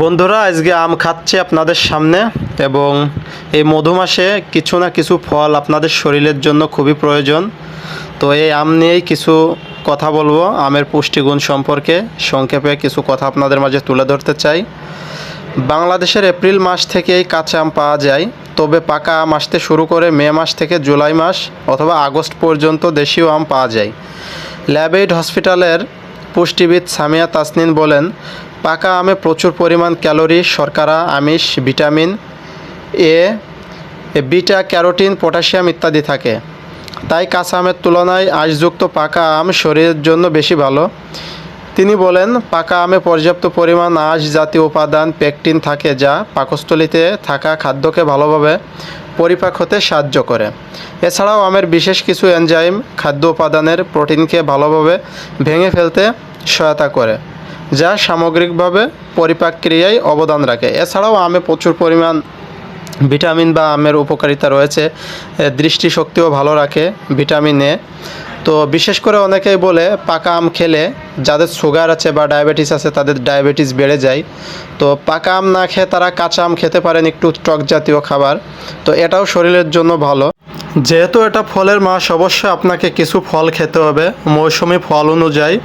বন্ধুরা, আজকে আম খাচ্ছি আপনাদের সামনে এবং এই মধু মাসে কিছু না কিছু ফল আপনাদের শরীরের জন্য খুবই প্রয়োজন। তো এই আম নিয়েই কিছু কথা বলব, আমের পুষ্টিগুণ সম্পর্কে। সংক্ষেপে কিছু কথা আপনাদের মাঝে তুলে ধরতে চাই। বাংলাদেশের এপ্রিল মাস থেকেই কাঁচা আম পাওয়া যায়। তবে পাকা আম আসতে শুরু করে মে মাস থেকে জুলাই মাস অথবা আগস্ট পর্যন্ত দেশীয় আম পাওয়া যায়। ল্যাবেইড হসপিটালের পুষ্টিবিদ সামিয়া তাসনিন বলেন, পাকা আমে প্রচুর পরিমাণ ক্যালোরি, শর্করা, আমিষ, vitamin A, beta, carotene, potassium ইত্যাদি থাকে। তাই কাঁচা আমের তুলনায় আঁশযুক্ত পাকা আম শরীরের জন্য বেশি ভালো। তিনি বলেন, পাকা আমে পর্যাপ্ত পরিমাণ আঁশ জাতীয় উপাদান, পেকটিন থাকে যা পাকস্থলিতে থাকা খাদ্যকে ভালোভাবে পরিপাক হতে সাহায্য করে। এছাড়াও আমের বিশেষ কিছু এনজাইম খাদ্য উপাদানের প্রোটিনকে ভালোভাবে ভেঙে ফেলতে সহায়তা করে, যা সামগ্রিকভাবে পরিপাক ক্রিয়ায় অবদান রাখে। এছাড়াও আমে প্রচুর পরিমাণ ভিটামিন বা আমের উপকারিতা রয়েছে। দৃষ্টিশক্তিও ভালো রাখে। ভিটামিন এ তো বিশেষ করে অনেকেই বলে পাকা আম খেলে যাদের সুগার আছে বা ডায়াবেটিস আছে, তাদের ডায়াবেটিস বেড়ে যায়। তো পাকা আম না খেয়ে তারা কাঁচা আম খেতে পারেন একটু টক জাতীয় খাবার। তো এটাও শরীরের জন্য ভালো। যেহেতু এটা ফলের মাস, অবশ্যই আপনাকে কিছু ফল খেতে হবে। মৌসুমি ফল অনুযায়ী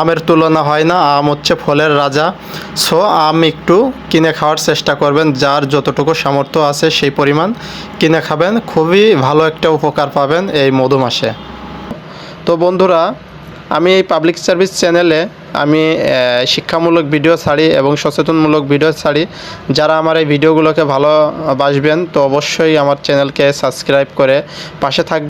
আমের তুলনা হয় না, আম হচ্ছে ফলের রাজা। সো আম একটু কিনে খাওয়ার চেষ্টা করবেন, যার যতটুকু সামর্থ্য আছে সেই পরিমাণ কিনে খাবেন। খুবই ভালো একটা উপকার পাবেন এই মধু মাসে তো বন্ধুরা, আমি এই পাবলিক সার্ভিস চ্যানেলে আমি শিক্ষামূলক ভিডিও ছাড়ি এবং সচেতনমূলক ভিডিও ছাড়ি। যারা আমার এই ভিডিওগুলোকে ভালোবাসবেন তো অবশ্যই আমার চ্যানেলকে সাবস্ক্রাইব করে পাশে থাকবেন